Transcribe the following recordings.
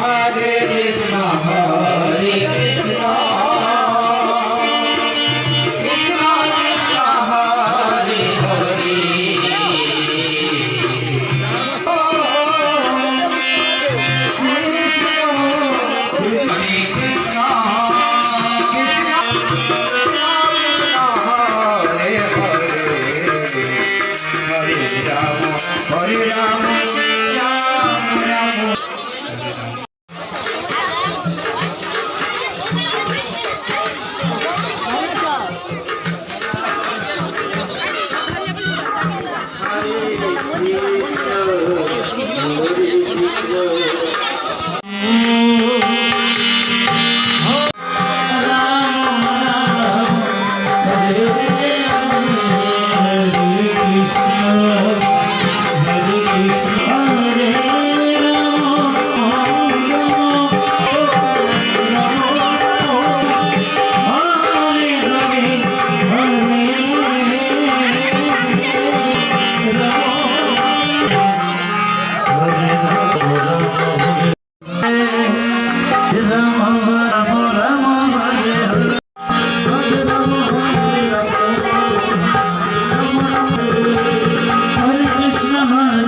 হরে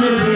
business.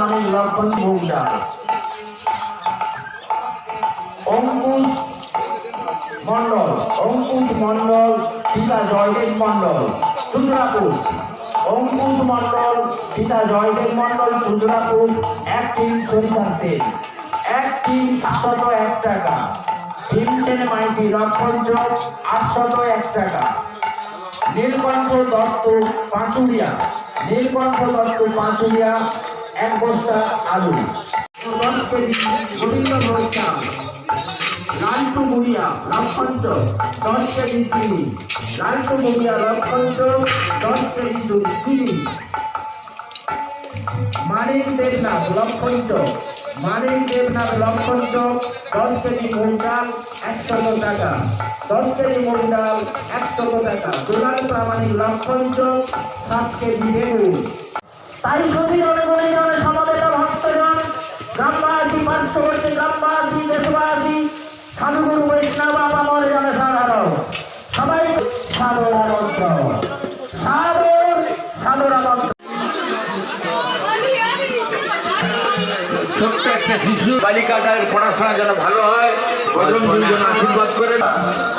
প্রামাণিক লক্ষণ মুগদা অঙ্কুশ মন্ডল অঙ্কুশ মন্ডল পিতা জয়দেব মন্ডল সুন্দরাপুর অঙ্কুশ মন্ডল পিতা জয়দেব মন্ডল সুন্দরাপুর এক টিম সরিষা সেন এক টিম সাতশত এক টাকা। ভীমসেন মাইতি লক্ষঞ্চ আটশত এক টাকা। নীলকণ্ঠ দত্ত পাঁচুরিয়া। নীলকণ্ঠ দত্ত পাঁচুরিয়া এক বস্তা আলু। দশ কেজি গোবিন্দ বৈষ্ণব লালটু দশ কেজি চিনি। লালটু মুড়িয়া লক্ষঞ্চ দশ কেজি চিনি। মানিক দেবনাথ লক্ষঞ্চ মানিক দেবনাথ লক্ষঞ্চ দশ কেজি মুগ একশত টাকা। দশ কেজি মুগ ডাল একশত টাকা। প্রামাণিক সাত কেজি বেগুন তাই জনে জনে সমাবেত ভক্তজন গ্রামবাসী পার্শ্ববর্তী গ্রামবাসী দেশবাসী সাধুগুরু বৈষ্ণব আমার জনে সাধারণ সবাই সাদর আনন্দ সাদর সাদর আনন্দ ছোট্ট একটা শিশু বালিকাটার পড়াশোনা যেন ভালো হয় বজন দুজন আশীর্বাদ করে।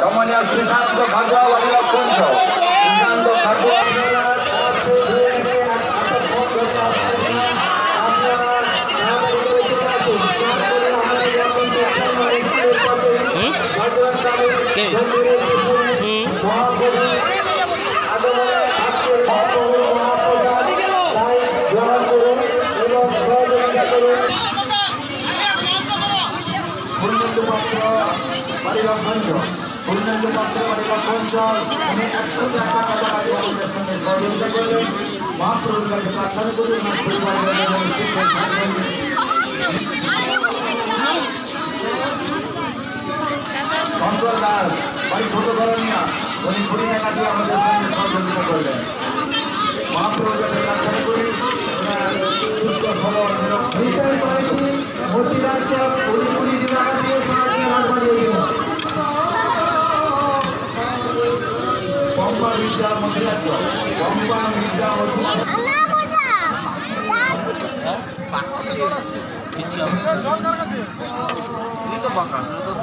রমণীয় শ্রীকান্ত ভাগবা লক্ষণ বাড়ি লক্ষঞ্চ পূর্ণাঙ্গ পাত্র বাড়ি লক্ষঞ্চ উনি একশো টাকা সহযোগিতা করলেন মহাপ্রভুর কাছে প্রার্থনা করি ওনার পরিবারের কন্ট্রোল দাস বাড়ি ছোট করণিয়া উনি কুড়ি টাকা দিয়ে আমাদের সঙ্গে সহযোগিতা করলেন মহাপ্রভুর কাছে প্রার্থনা করি সুস্থ খবর বিচার করেছি মতিরাজ কুড়ি কুড়ি টাকা দিয়ে সমাজকে হাত বাড়িয়ে পম্পা বিদ্যা মন্দিরাজ পম্পা বিদ্যা তো বাঁকা আসলে তো